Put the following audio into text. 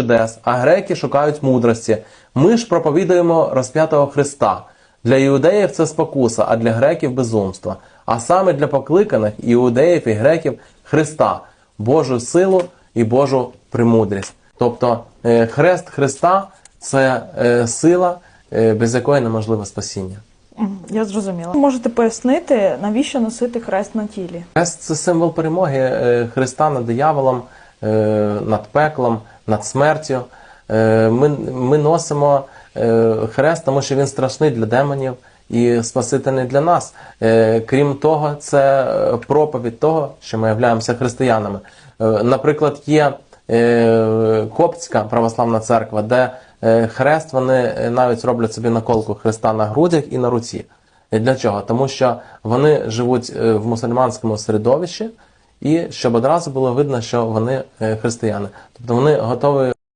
чудес, а греки шукають мудрості. Ми ж проповідуємо розп'ятого Христа. Для іудеїв це спокуса, а для греків безумство. А саме для покликаних іудеїв і греків Христа, Божу силу і Божу премудрість. Тобто е, хрест Христа це е, сила, е, без якої неможливе спасіння. Я зрозуміла. Можете пояснити, навіщо носити хрест на тілі? Хрест це символ перемоги Христа над дияволом, над пеклом, над смертю. Е, Ми, ми носимо е, хрест, тому що він страшний для демонів і спасительний для нас. Е, Крім того, це е, проповідь того, що ми являємося християнами. Е, Наприклад, є е, Коптська православна церква, де е, хрест вони е, навіть роблять собі наколку Христа на грудях і на руці. Для чого? Тому що вони живуть е, в мусульманському середовищі, і щоб одразу було видно, що вони е, християни. Тобто вони готові